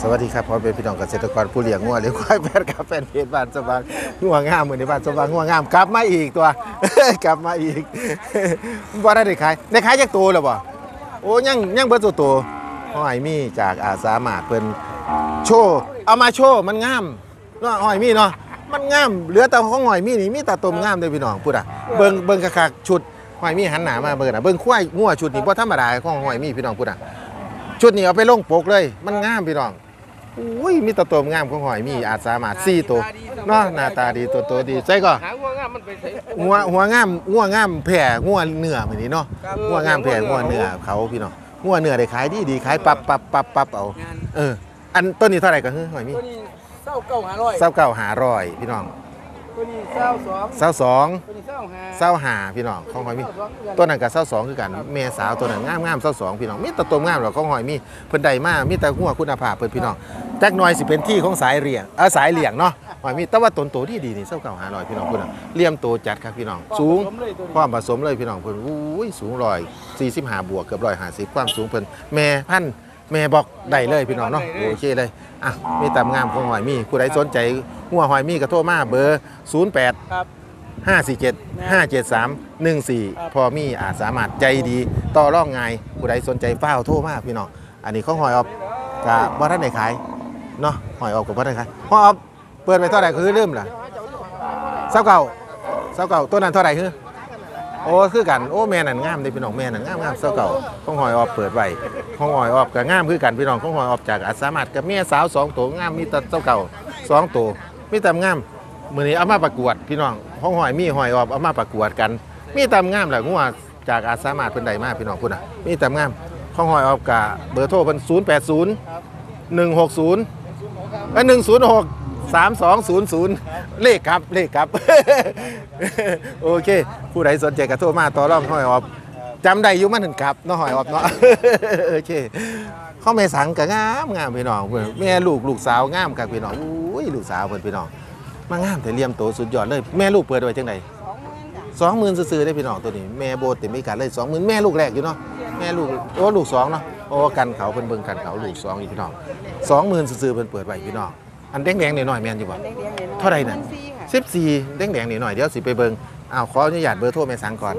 สวัสดีครับพ่อเป็นพี่น้องเกษตรกรผู้เลี้ยงงัวเลี้ยงควายแฟนกับแฟนเพจบ้านสว่างงัวงามเหมือนในบ้านสว่างงัวงามกลับมาอีกตัว กลับมาอีกบ่ได้ได้ขายได้ขายจากตัวแล้วบ่โอ้ยังยังเบิดตัวตัวห้อยมีจากอาสามาดเพิ่นโชว์เอามาโชว์มันงามเนาะห้อยมีเนาะมันงามเหลือแต่ของห้อยมีนี่มีแต่ตมงามเด้อพี่น้องพูดอะเบิ่งเบิ่งคักๆชุดห้อยมีหันหน้ามาเบิ่งอะเบิ่งควายงัวชุดนี้บ่ธรรมดาของห้อยมีพี่น้องพูดอะชุดนี้เอาไปลงปกเลย มันงามพี่น้อง อุ้ยมีแตะตัวงามของหอยมีอาจสามารถสี่ตัวเนาะหน้าตาดีตัวตัวดีใช่ก็หางว่างามมันไปใส่หัวหัวงามงัวงามแผ่งัวเนื้อเหมือนนี้เนาะงัวงามแผ่งัวเนื้อเขาพี่น้องงัวเนื้อได้ขายดีดีขายปับปับปับปับเอางานเอออันต้นนี้เท่าไหร่ก็คือหอยมีตัวนี้เศร้าเก้าหาร้อยเศร้าเก้าหาร้อยพี่น้อง ตัวนี้เศร้าสองเศร้าสองตัวนี้เศร้าหาเศร้าหาพี่น้องของหอยมีตัวนั้นกับเศร้าสองคือกันแม่สาวตัวนั้นงามงามเศร้าสองพี่น้องมีแตะตัวงามหรอกของหอยมีเพิ่นใดมามีแต่หัวคุณภาพเพิ่นพี่น้องจักหน่อยสิเป็นที่ของสายเลี้ยงเออสายเลี้ยงเนาะหอยมีแต่ว่าตนโตที่ดีนี่เศร้าเก่าหาลอยพี่น้องพุ่นน่ะเลี่ยมโตจัดครับพี่น้อง สูงผสมเลยตัวนี้ความผสมเลยพี่น้องเพิ่นอุ้ยสูงร้อยสี่สิบห้าบวกเกือบร้อยห้าสิบความสูงเพิ่นแม่พันธุ์แม่บอกได้เลยพี่น้องเนาะโอเคเลย อะมีตามงามของหอยมีผู้ใดสนใจหัวหอยมีก็โทรมาเบอร์ 08 ครับ 547 573 14 พอมีอาจสามารถใจดีต่อร่องไงายผู้ใดสนใจเฝ้าวโทรมาพี่น้องอันนี้ของหอยออบกับว่าท่านไหนขายเนาะหอยออบกับว่าท่านขายหอยออบเปิดไปเท่าไหร่คือเริ่มล่ะเศร้าเก่าเศร้าเก่าตัวนั้นเท่าไหร่คือโอ้คือกันโอ้แม่นั่นงามเลยพี่น้องแม่นั่นงามงามเศร้าเก่าของหอยออบเปิดไว้ของหอยออบกับงามคือกันพี่น้องของหอยออบจากอาสามารถกับแม่สาวสองตัวงามมีแต่เศร้าเก่าสองตัวมีแต่งามมือนี้เอามาประกวดพี่น้องห้องหอยมีหอยออบเอามาประกวดกัน มีแตำงามแหละงัวจากอาสามารถเพิ่นใดมาพี่น้องพุ่นน่ะมีแตำงามห้องหอยออบกะเบอร์โทรเพิ่น080 160เอ้ย106 3200 เลขครับ เลขครับ โอเค ผู้ใดสนใจก็โทรมาต่อรองหอยออบจำได้อยู่มันถึงครับเนาะหอยออบเนาะโอเคเข้าแม่สังก็งามงามพี่น้องเพิ่นแม่ลูกลูกสาวงามครับพี่น้องอุ้ยลูกสาวเพิ่นพี่น้องมางามแต่เลี่ยมโตสุดยอดเลยแม่ลูกเปิดไว้จังไดสองหมื่นซื้อๆได้พี่น้องตัวนี้แม่โบเต็มมีการเลยสองหมื่นแม่ลูกแรกอยู่เนาะแม่ลูกโอ้ลูกสองเนาะโอ้กันเขาเพิ่นเบิ่งกันเขาลูกสองอีกพี่น้องสองหมื่นซื้อๆเพิ่นเปิดไว้พี่น้อง อันแดงๆหน่อยๆแม่นอยู่บ่เท่าไหร่น่ะสิบสี่แดงๆหน่อยๆเดี๋ยวสิไปเบิ่งอ้าวขออนุญาตเบอร์โทรแม่สังก่อน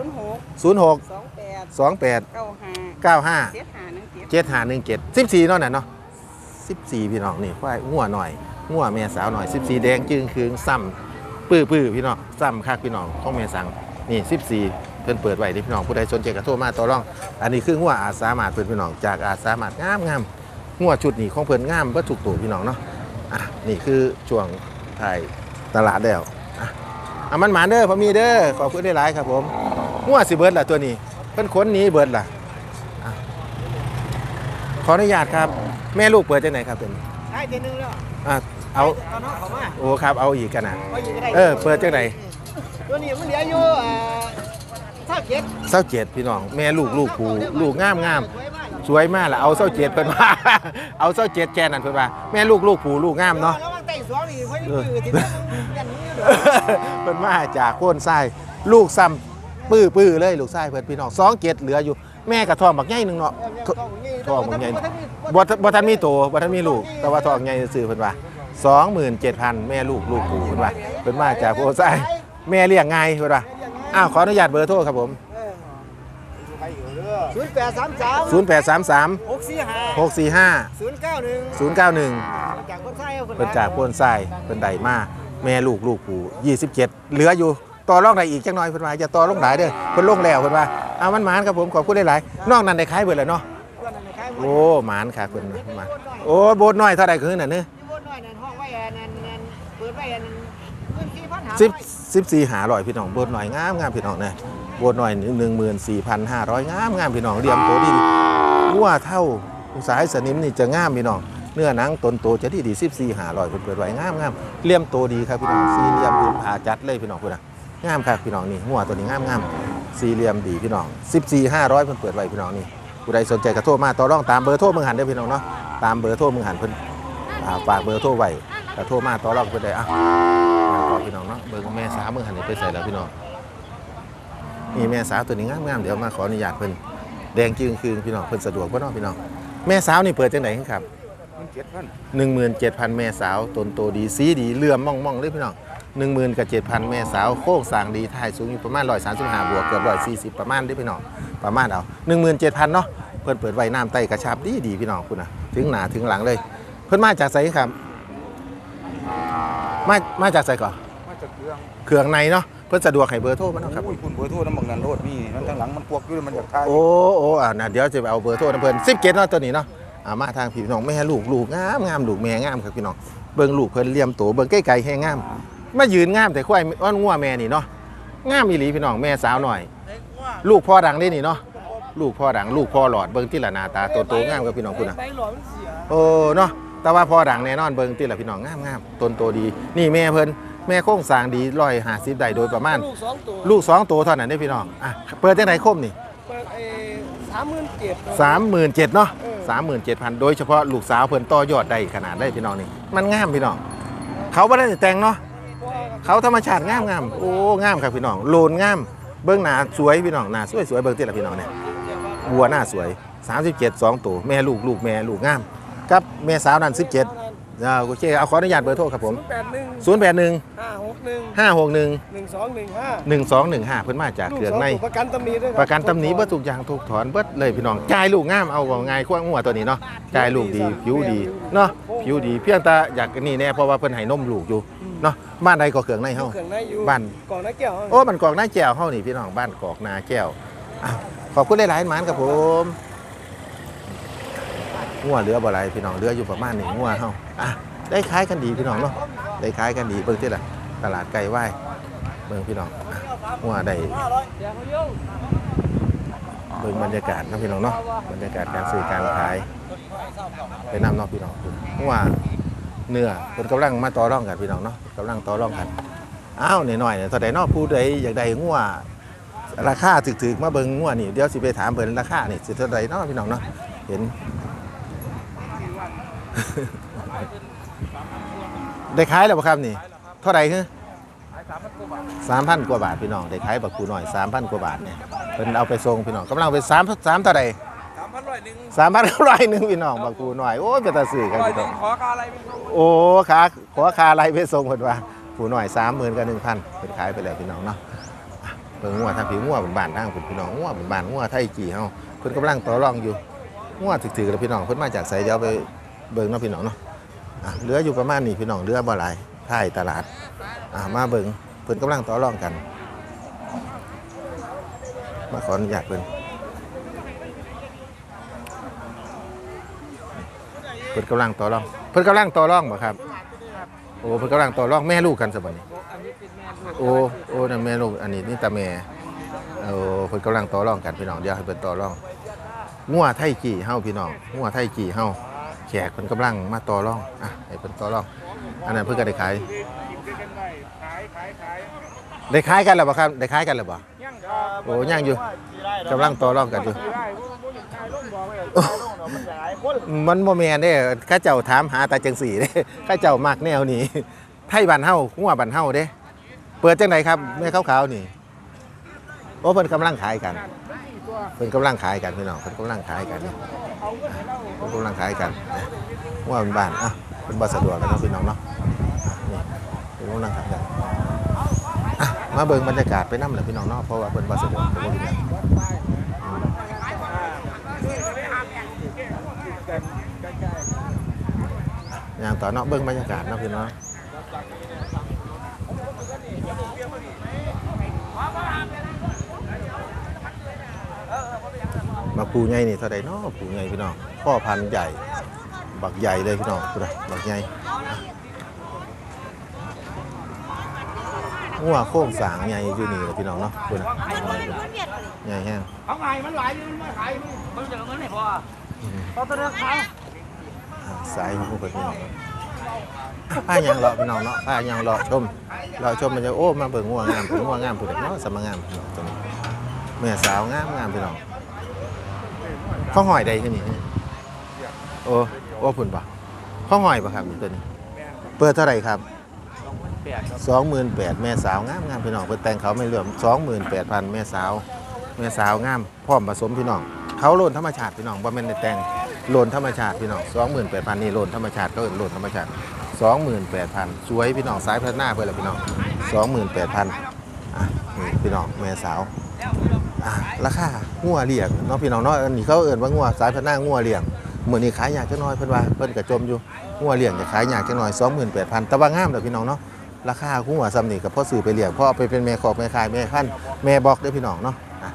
ศูนย์หกศูนย์หกสองแปดสองแปดเก้าห้าเก้าห้า เจ็ดห้าหนึ่งเจ็ดเจ็ดหาหนึ่งเจ็ดสิบสี่เนาะน่ะเนาะสิบสี่พี่น้องนี่ควายงัวหน่อยงัวแม่สาวหน่อยสิบสี่แดงจึงคืงซ้ำปื้อปื้อพี่น้องซ้ำคักพี่น้องของแม่สังนี่สิบสี่เพิ่นเปิดไว้ที่พี่น้องผู้ใดสนใจก็โทรมาต่อรอง อันนี้คืองัวอาสามาดเพิ่นพี่น้องจากอาสามาดงามงามงัวชุดนี้ของเพิ่นงามเบ่ถูกตัวพี่น้องเนาะ อะนี่คือช่วงถ่ายตลาดแล้วอะอะมันหมาเด้อพอมีเด้อขอบคุณได้หลายครับผมงัวสิเบิดล่ะตัวนี้เพิ่นขนหนี้เบิดล่ะขออนุญาตครับ แม่ลูกเปิดจังไหนครับตัวนี้ใช่เดือนนึงแล้วอะเอาเอาน้องเขามาโอ้ครับเอาอีกกันนะเอาอยู่ก็ได้เออ เปิดจังไหนตัวนี้มันเหลืออยู่อ่าถ้าเก็บเศร้าเจ็ดพี่น้อง แม่ลูกลูกผูลูกงามงาม สวยมากละเอาเศร้าเจ็ดเพิ่นว่า เอาเศร้าเจ็ดแกนั่นเพิ่นว่าแม่ลูกลูกผูลูกงามเนาะ แล้วมันไต่สองนี่เพิ่นเออคือที่มันยันนี้เพิ่นมาจากโค่นทรายลูกซ้ำปื้อปื้อเลยลูกทรายเพิ่นพี่น้องสองเจ็ดเหลืออยู่แม่กับทองบักใหญ่หนึงเนาะทองมันใหญ่บ่ทันบ่ทันมีโตบ่ทันมีลูก แต่ว่าทองใหญ่ซื่อๆเพิ่นว่า27,000 แม่ลูกลูกปู่เพิ่นว่าเพิ่นมาจากโพไซแม่เลี้ยงง่ายเพิ่นว่าอ้าวขออนุญาตเบอร์โทรครับผม ศูนย์แปดสามสาม0833 หกสี่ห้า645 ศูนย์เก้าหนึ่ง091จากคนไทยเอาเพิ่นจากโพนไซเพิ่นได้มาแม่ลูกลูกปู่27 เหลืออยู่ต่อรองได้อีกจักหน่อยเพิ่นว่าอย่าต่อลงหลายเด้อเพิ่นลงแล้วเพิ่นว่าอ้าวมันหมานครับผมขอบคุณหลายๆนอกนั้นได้ขายเบิดแล้วเนาะโอ้หมานค่ะเพิ่นมาโอ้โบดน้อยเท่าใดคือน่ะเน้อบนหน่อยนั่นห้องไว้อันนั้นนั่นเปิดไว้อันนั้นเงินสี่พันหาสิบสิบสี่หาร้อยพี่น้องโบดหน่อยงามงามพี่น้องเนี่ย โบดหน่อยหนึ่งหมื่นสี่พันห้าร้อยงามงามพี่น้องเรียมโตดีวัวเท่าสาหสนิมนี่จะงามพี่น้องเนื้อหนังตนโตจะที่ดีสิบสี่หาร้อยเปิดไว้งามงามเลี่ยมโตดีครับพี่น้องสี่เหลี่ยมพื้นผาจัดเลยพี่น้องพี่นะงามครับพี่น้องนี่หัวตัวนี้งามงามสี่เหลี่ยมดีพี่น้องสิบสี่ห้าร้อยเพิ่นเปิดไว้พี่น้องนี่ผู้ใดสนใจก็โทรมาต่อรองตามเบอร์โทรมึงหันได้พี่น้องเนาะตามเบอร์โทรมึงหันเพิ่นฝากเบอร์โทรไว้ก็โทรมาต่อรองเพิ่นได้อะขอพี่น้องเนาะเบอร์ของแม่สาวเมืองหันไปใส่แล้วพี่น้อง นี่แม่สาวตัวนี้งามๆเดี๋ยวมาขออนุญาตเพิ่นแดงจึงคืนพี่น้องเพิ่นสะดวกบ่เนาะพี่น้องแม่สาวนี่เปิดจังไหนครับเเจ็ดพันหนึ่งหมื่นเจ็ดพันแม่สาวตนโตดีสีดีเลื่อมม่องม่องเลยพี่น้องหนึ่งหมื่นกับเจ็ดพันแม่สาวโค้งสร้างดีถ่ายสูงอยู่ประมาณร้อยสามสิบห้าบวกเกือบร้อยสี่สิบประมาณได้อพี่น้องประมาณเอาหนึ่งหมื่นเจ็ดพันเนาะเพิ่นเปิดไว้น้ำไตกระชับดีดีพี่น้องคุณนะถึงหนาถึงหลังเลย เพิ่นมาจากไสครับมามาจากไสก่อนมาจากเครื่องเครื่องในเนาะ เพิ่นสะดวกให้เบอร์โทรมันเนาะครับ โอ้ยคุณเบอร์โทรน้ำบักนันโทษมีมันทางหลังมันพวกอยู่มันอยากทายโอ้โอ้อ่านะเดี๋ยวจะไปเอาเบอร์โทรนะเพิ่นสิบเกตเนาะตัวนี้เนาะอ่ามาทางพี่น้องแม่ลูกลูกงามงามลูกแม่งามครับพี่น้องเบิ่งลูกเพิ่นเลี่ยมโตเบิ่งใกล้ๆแห้งงามมายืนงามแต่ควายอ้อนงัวแม่นี่เนาะงามอีหลีพี่น้องแม่สาวหน่อย ลูกพ่อดังได้นี่เนาะลูกพ่อดังลูกพ่อหลอดเบิ่งที่ละหน้าตาโตโตๆงามกับพี่น้องคุณน่ะโอ้เนาะแต่ว่าพ่อดังแน่นอนเบิ่งที่ละพี่น้องงามงามต้นโตดี นี่แม่เพิ่น แม่โค้งสร้างดี150ได้โดยประมาณ ลูกสองตัวลูกสองตัวเท่านั้นได้อพี่น้องอะเปิดจังไหนคมนี่เปิดเอสามหมื่นเจ็ด สามหมื่นเจ็ดเนาะเออ สามหมื่นเจ็ดพันโดยเฉพาะลูกสาวเพิ่นต่อยอดได้ขนาดได้พี่น้องนี่มันงามพี่น้อง เขาไม่ได้แต่งเนาะ เขาธรรมชาติงามงามโอ้งามครับพี่น้องโลนงาม เบิ้งหน้าสวยพี่น้องหน้าสวยสวยเบิ้งที่ละพี่น้องเนี่ยวัวหน้าสวย 37 2ตัวแม่ลูกลูกแม่ลูกงามกับแม่สาวนั่น17 อ่าโอเคเอาขออนุญาตเบอร์โทรครับผม แปดหนึ่ง081 ห้าหกหนึ่ง561 หนึ่งสองหนึ่งห้า1215 เพิ่นมาจากลูกเครื่องสองในตัวประกันตำหนี้ด้วยคบประกันตำหนี้เบิดทุกอย่างทุกถอนเบิดเลยพี่น้องจ่ายลูกงามเอาว่าง่ายขั้วงัวตัวนี้เนาะจ่ายลูกดีผิวดีเนาะผิวดีเพียงแต่อยากนี่แน่เพราะว่าเพิ่นให้นมลูกอยู่เนาะบ้านใดก็เครื่องในเฮา เครื่องในอยู่บ้าน ก่อนนักแก้วโอ้มันกอกหน้าแก้วเฮานี่พี่น้องบ้านกอกนาแก้วอ้าวขอบคุณหลายๆหมานครับผม งัวเหลือบ่หลายพี่น้องเหลืออยู่ประมาณนี้งัวเฮาอะได้ขายกันดีพี่น้องเนาะได้ขายกันดีเบิ่งที่ละตลาดไก่ไหว้เบิ่งพี่น้องงัวได้เบิ่งบรรยากาศนะพี่น้องเนาะบรรยากาศการซื้อการขายไปนำเนาะพี่น้องเพราะว่าเนื้อคนกำลังมาต่อรองกันพี่น้องเนาะกำลังต่อรองกันอ้าวหน่อยๆเนี่ยเท่าใดเนาะผู้ใดอยากได้งัวราคาถึกๆมาเบิ่งงัวนี่เดี๋ยวสิไปถามเพิ่นราคานี่สิเท่าใดเนาะพี่น้องเนาะเห็น ได้ขายแล้วบ่ครับนี่ เท่าไหร่คือสามพันกว่าบาทพี่น้องได้ขายบักกูหน่อยสามพันกว่าบาทเนี่ยเป็นเอาไปส่งพี่น้องกำลังเอาไปสามสามเท่าไหร่สามพันร้อยหนึ่งสามพันร้อยหนึ่งพี่น้องบักกูหน่อยโอ้ยเป็นตาสื่อกันร้อยพี่หน้นึ่องงขอค่าอะไรไม่รู้โอ้ขาขอคาอะไรไปส่งเพิ่นว่าผู้หน่อยสามหมื่นกับหนึ่งพันเป็นขายไปแล้วพี่น้องเนาะอะเบิ่งงัวทางผิวงัวเป็นบ้านทางคุณพี่น้องงัวเป็นบ้านงัวไทยกี่เฮาเพิ่นกำลังต่อรองอยู่งัวถึกๆแล้วพี่น้องเพิ่นมาจากไสเดี๋ยวไป เบิ่งเนาะพี่น้องเนาะอะเหลืออยู่ประมาณนี้พี่น้องเหลือบ่หลายท้ายตลาดอะมาเบิ่งเพิ่นกำลังต่อรองกัน มาขออนุญาตเพิ่นเพิ่นกำลังต่อรอง เพิ่นกำลังต่อรองบ่ครับ โอ้เพิ่นกำลังต่อรองแม่ลูกกันสบัดนี้โอ้โอ้นั่นแม่ลูกอันนี้นี่ตาแม่โอ้เพิ่นกำลังต่อรองกันพี่น้องเดี๋ยวให้เพิ่นต่อรองงัวไทยกี่เฮาพี่น้องงัวไทยกี่เฮา แขกเพิ่นกำลังมาต่อรองอะให้เพิ่นต่อรอง อันนั้นเพิ่นก็ได้ขายได้ขายกันแล้วบ่ครับได้ขายกันแล้วบ่าโอ้ยังอยู่กำลังต่อรองกันอยู่มันบ่แม่นเด้ข้าเจ้าถามหาตาจังสีเด้ข้าเจ้ามักแนวนี้ไทยบ้านเฮาหัวบ้านเฮาเด้เปิดจังไดครับแม่ขาวๆนี่โอ้เพิ่นกำลังขายกัน เพิ่นกำลังขายกันพี่น้องเพิ่นกำลังขายกันเพิ่นกำลังขายกันนะหัวบ้านอะเพิ่นบ่สะดวกแล้วเนาะพี่น้องเนาะนี่เพิ่นกำลังขายกันอะมาเบิ่งบรรยากาศไปนำเลยพี่น้องเนาะเพราะว่าเพิ่นบ่สะดวกเพิ่นบ่มีหยังอย่างต่อเนาะเบิ่งบรรยากาศเนาะพี่น้อง มาปูใหญ่นี่เท่าใดเนาะปูใหญ่พี่น้องพ่อพันธุ์ใหญ่ บักใหญ่เลยพี่น้องคุณนะบักใหญ่งัวโค้งสางใหญ่อยู่นี่เลยพี่น้องเนาะคุณนะใหญ่แห้งเขาไงมันหลายมันไม่ขายมันเจอเงินไม่พอพอตัวเดียวขายอ่าสายหูเปิดพี่น้องผ้ายังเลาะพี่น้องเนาะผ้ายังเลาะชมเลาะชมมันจะโอ้มาเบิ่งงัวงามเบิ่งงัวงามผู้เด็กเนาะสมงามพี่น้องตัวนี้แม่สาวงามงามพี่น้อง ข้าวหอยใดขึ้นนี่โอ้โอ้พุ่นปะข้าวหอยปะครับตัวนี้ เปิดเท่าไหร่ครับสองหมื่นแปดแม่สาวงามงามพี่น้องเปิดแต่งเขาไม่เหลื่อมสองหมื่นแปดพันแม่สาว แม่สาวงามพร้อมผสมพี่น้องเขาโลนธรรมชาติพี่น้องว่าแม่นได้แต่งโลนธรรมชาติพี่น้อง28,000นี่โลนธรรมชาติก็เอิ้นโลนธรรมชาติ28,000สวยพี่น้องสายพัฒนาเพิ่นล่ะพี่น้อง28,000อะนี่พี่น้องแม่สาว อะราคางัวเลี้ยงเนาะพี่น้องเนาะอันนี้เขาเอิ้นว่างัวสายพัฒนางัวเลี้ยงมื้อนี้ขายยากจักหน่อยเพิ่นว่าเพิ่นก็จมอยู่งัวเลี้ยงจะขายยากจักหน่อย28,000แต่ว่างามเด้อพี่น้องเนาะราคางัวซ้ำนี่ก็พอซื้อไปเลี้ยงพอเอไปเป็นแม่คอกแม่ขายแม่พันแม่บอกเด้อพี่น้องเนาะอะ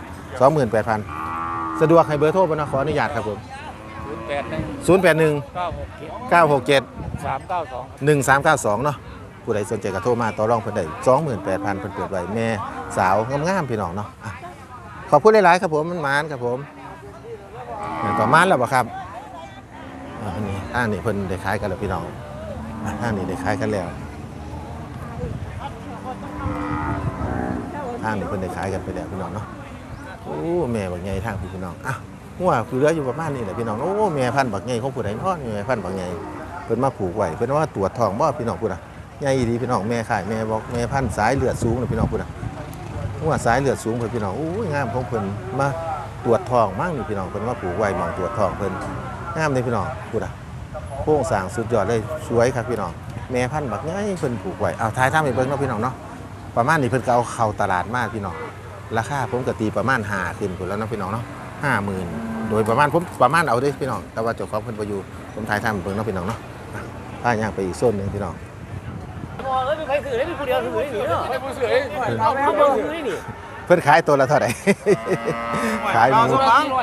28,000สะดวกให้เบอร์โทรบ่นะขออนุญาตครับผมศูนย์แปดหนึ่งเก้าหกเจ็ดสามเก้าสอง1392เนาะผู้ใดสนใจก็โทรมาต่อรองเพิ่นได้28,000เพิ่นเปิดไว้แม่สาวงามๆพี่น้องเนาะ อะขอบคุณหลายๆครับผมมันมานครับผมต่อมานแล้วบ่ครับอ่าอันนี้ทางนี้เพิ่นได้ขายกันแล้วพี่น้องอ่านี้ได้ขายกันแล้วทางนี้เพิ่นได้ขายกันไปแล้วพี่น้องเนาะโอ้แม่บักใหญ่ทางพี่น้องอะหัวคือเหลืออยู่ประมาณนี้แหละพี่น้องโอ้แม่พันธ์บักใหญ่ของผู้ใดพ่อแม่พันธ์บักใหญ่เพิ่นมาผูกไว้เพิ่นว่าตรวจทองบ่พี่น้องพุ่นน่ะใหญ่ดีพี่น้องแม่ขายแม่บอกแม่พันธ์สายเลือดสูงน่ะพี่น้องพุ่นน่ะ ว่าสายเลือดสูงเพิ่นพี่น้องโอ้ยงามของเพิ่นมาตรวจทองมั่งนี่พี่น้องเพิ่นมาผูกไว้มองตรวจทองเพิ่นงามเลยพี่น้องพุ่นน่ะโครงสร้างสุดยอดเลยสวยครับพี่น้องแม่พันธุ์บักใหญ่เพิ่นผูกไว้เอาท้ายทำให้เบิ่งเนาะพี่น้องเนาะประมาณนี้เพิ่นก็เอาเข้าตลาดมาพี่น้องราคาผมก็ตีประมาณ5ขึ้นพุ่นแล้วเนาะพี่น้องเนาะ50,000โดยประมาณผมประมาณเอาด้พี่น้องแต่ว่าเจ้าของเพิ่นบ่อยู่ผมถ่ายทำให้เบิ่งเนาะพี่น้องเนาะพาย่างไปอีกโซนหนึ่งพี่น้อง พอเอ้ยเป็นใครถือได้เป็นผู้เดียวถือได้หนิเนาะเป็นผู้ถือเอาไปเอาไปถือได้หนิเพื่อนขายตัวละเท่าไหร่ ขายหมู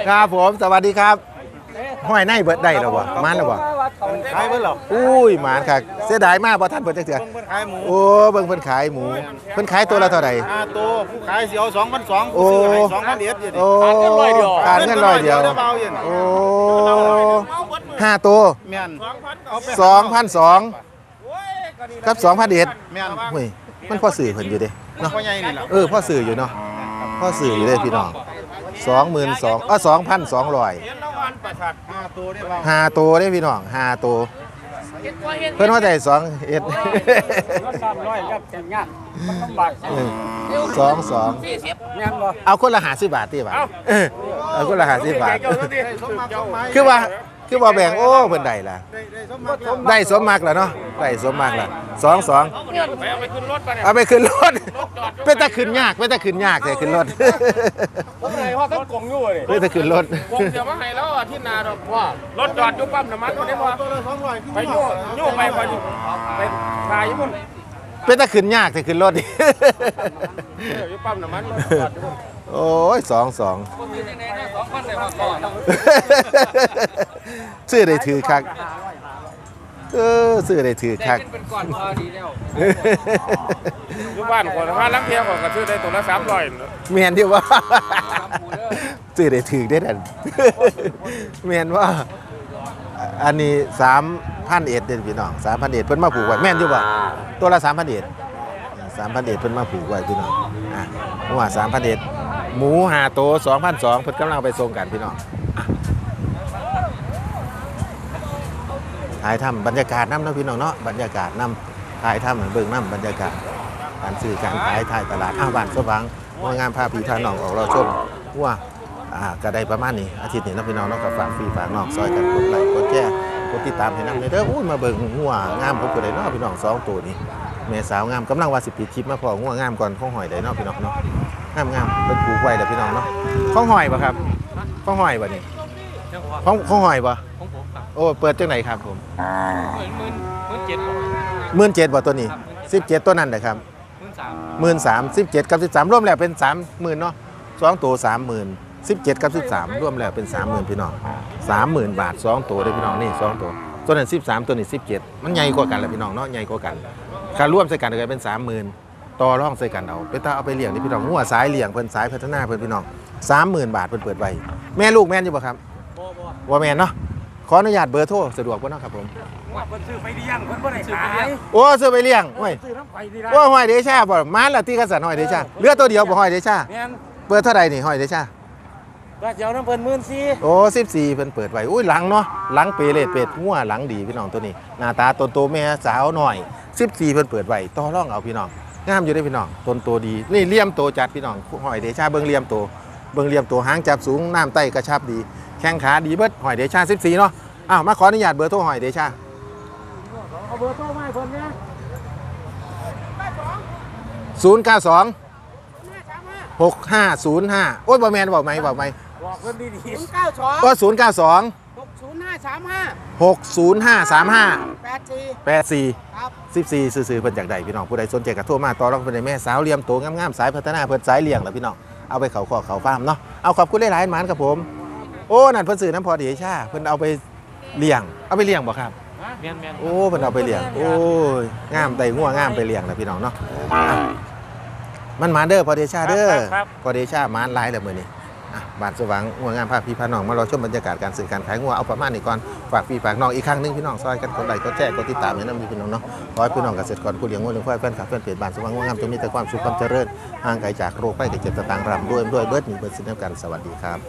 ครับผม สวัสดีครับ ห้อยในเบิดได้แล้วบ่มานแล้วบ่ขายเบิ่งหรออุ้ยหมานคักเสียดายมากบ่ท่านเพิ่นจักเทื่อเบิ่งเพิ่นขายหมูโอ้ เบิ่งเพิ่นขายหมู เพิ่นขายตัวละเท่าไหร่ตัวผู้ขายสิเอา2,200โอ้ผู้ซื้อให้2,000เอ็ดอยู่ดิโอ้ขาดเงินร้อยเดียวเบาอยู่นี่โอ้ห้าตัวสองพันสอง กับสองพันเอ็ดแม่นเฮ้ยมันพ่อสื่อเพิ่นอยู่เด้เนาะพ่อใหญ่นี่ล่ะเออพ่อสื่ออยู่เนาะพ่อสื่ออยู่เลยพี่น้องสองหมื่นสองอะสองพันสองร้อยเห็นแล้ววันประชัดห้าตัวได้เบาห้าตัวได้พี่น้องห้าตัวเพิ่นว่าได้สองเอ็ดสามร้อยครับแต่งงานมันลำบากเออสองสองแม่นบ่เอาคนละหาสิบบาทตีบาทเออเอาคนละหาสิบบาทเจ้าดิสมมาสมหมายคือว่า คือว่าแบ่งโอ้เพิ่นได้ล่ะได้ได้สมมาได้สมมากแล้วเนาะได้สมมากแล้วสองสองเอาไปขึ้นรถไปเนี่ยเอาไปขึ้นรถเป็นตะขึ้นยากเป็นตะขึ้นยากแต่ขึ้นรถผมไหนพ่อต้องกงอยู่เลยเป็นตะขึ้นรถกงเดี๋ยวมาให้แล้วอาทิตย์หน้าดอกพ่อรถจอดอยู่ปั๊มน้ำมันตรงนี้พ่อตัวละ200ไปโย่โย่ไปไปไปขายญี่ปุ่นเป็นตะขึ้นยากแต่ขึ้นรถอยู่ปั๊มน้ำมันจอดอยู่โอ้ยสองสอง ซื้อได้ถือคักเออซื้อได้ถือคักเป็นก่อนพอดีแล้วอยู่บ้านคนถ้าลังเที่ยวก็ซื้อได้ตัวละ300เมียนที่ว่าซื้อได้ถือได้ดันเมียนว่า อันนี้สามพันเอ็ดเด่นพี่น้องสามพันเอ็ดเพิ่นมาผูกไว้แม่นอยู่บ่ตัวละสามพันเอ็ดสามพันเอ็ดเพิ่นมาผูกไว้พี่น้องอะเมื่อวานสามพันเอ็ดหมูหาโตสองพันสองเพิ่นกำลังเอาไปส่งกันพี่น้องอะ ถ่ายทำบรรยากาศน้ำนะพี่น้องเนาะบรรยากาศน้ำถ่ายทำให้เบิ่งน้ำบรรยากาศการซื้อการขายถ่ายตลาดอ้าวบ้านสว่างว่างานพาพี่พาน้องออกเราชมว่าอ่าก็ได้ประมาณนี้อาทิตย์นี้เนาะพี่น้องเนาะก็ฝากพี่ฝากน้องซอยกันกดไลค์กดแชร์กดติดตามให้น้ำเด้ออุ้ยมาเบิ่งงัวงามผมก็ได้เนาะพี่น้องสองตัวนี้แม่สาวงามกำลังว่าสิปิดคลิปมาพองัวงามก่อนข้องหอยได้เนาะพี่น้องเนาะงามงามเป็นปลูกไว้แล้วพี่น้องเนาะข้องหอยปะครับข้องหอยปะนี่ข้องข้องหอยปะ โอ้เปิดจังไหนครับผมหมื่นหมื่นหมื่นเจ็ดหมื่นเจ็ดบ่ตัวนี้สิบเจ็ดตัวนั้นเลยครับหมื่นสามหมื่นสามสิบเจ็ดกับสิบสามรวมแล้วเป็นสามหมื่นเนาะสองตัวสามหมื่นสิบเจ็ดกับสิบสามรวมแล้วเป็นสามหมื่นพี่น้องสามหมื่นบาทสองตัวเลยพี่น้องนี่สองตัวตัวนั้นสิบสามตัวนี้สิบเจ็ดมันใหญ่กว่ากันแหละพี่น้องเนาะใหญ่กว่ากันการร่วมใส่กันเลยเป็นสามหมื่นต่อร่องใส่กันเอาไปตาเอาไปเลี้ยงนี่พี่น้องหัวสายเลี้ยงเพิ่นสายพัฒนาเพิ่นพี่น้องสามหมื่นบาทเพิ่นเปิดไว้แม่ลูกแม่นอยู่บ่ครับบ่บ่ว่าแม่นเนาะ ขออนุญาตเบอร์โทรสะดวกบ่เนาะครับผมว่าเพิ่นซื้อไปเลี้ยงเพิ่นบ่ได้ขายโอ้ซื้อไปเลี้ยงโอ้ยซื้อน้ำไปนี่ละว่าห้อยเดชาบ่มาละที่กษัตริย์ห้อยเดชาเหลือตัวเดียวบ่ห้อยเดชาแม่นเปิดเท่าไหร่นี่ห้อยเดชาว่าจะเอาน้ำเพิ่นหมื่นสี่โอ้สิบสี่เพิ่นเปิดไว้อุ้ยหลังเนาะหลังเปเลดเป็ดงัวหลังดีพี่น้องตัวนี้หน้าตาตนโตแม่สาวหน่อยสิบสี่เพิ่นเปิดไว้ต่อรองเอาพี่น้องงามอยู่ได้อพี่น้องตนโตดีนี่เลี่ยมโตจัดพี่น้องหอยเดชาเบิ่งเลี่ยมโตเบิ่งเลี่ยมโตหางจับสูงน้ำไต้กระชับดี แข้งขาดีเบิดหอยเดชา14เนาะอ้าวมาขออนุญาตเบอร์โทรหอยเดชาเอาเบอร์โทรมาให้เพิ่นเนี่ย092 6505 โอ้ยบ่แมนบอกไหมบอกไหมบอกเพิ่นดีศูนย์เก้าสองก็092 หกศูนย์ห้าสามห้า60535 แปดสี่84 ครับ 14ซื่อๆเพิ่นจากใดพี่น้องผู้ใดสนใจก็โทรมาต่อรองเพิ่นได้แม่สาวเหลี่ยมโตงามๆสายพัฒนาเพิ่นสายเลี้ยงล่ะพี่น้องเอาไปเขาขอเขาฟาร์มเนาะเอาขอบคุณหลายๆหมานครับผม โอ้นั่นเพิ่นซื้อน้ำพอดีชาเพิ่นเอาไปเลี้ยง เอาไปเลี้ยงบ่ครับๆแม่นโอ้เพิ่นเอาไปเลี้ยง โอ้ยงามไตงัวงามไปเลี้ยงแล้วพี่น้องเนาะอะมันหมานเด้อพอเดชาเด้อพอเดชาหมานหลายแล้วมื้อนี้อะบ้านสว่างงัวงามพาพี่พาน้องมารอชมบรรยากาศการซื้อการขายงัวเอาประมาณนี้ก่อนฝากพี่ฝากน้องอีกครั้งหนึงพี่น้องซอยกันกดไลค์กดแชร์กดติดตามให้นำพี่น้องเนาะขอให้พี่น้องเกษตรกรผู้เลี้ยงงัวเลี้ยงควายแฟนคลับแฟนเพจบ้านสว่างงัวงามจงมีแต่ความสุขความเจริญห่างไกลจากโรคภัยไข้เจ็บต่างๆร่ำรวยด้วยเบิดหนีเบิดสิ้นกันสวัสดีครับ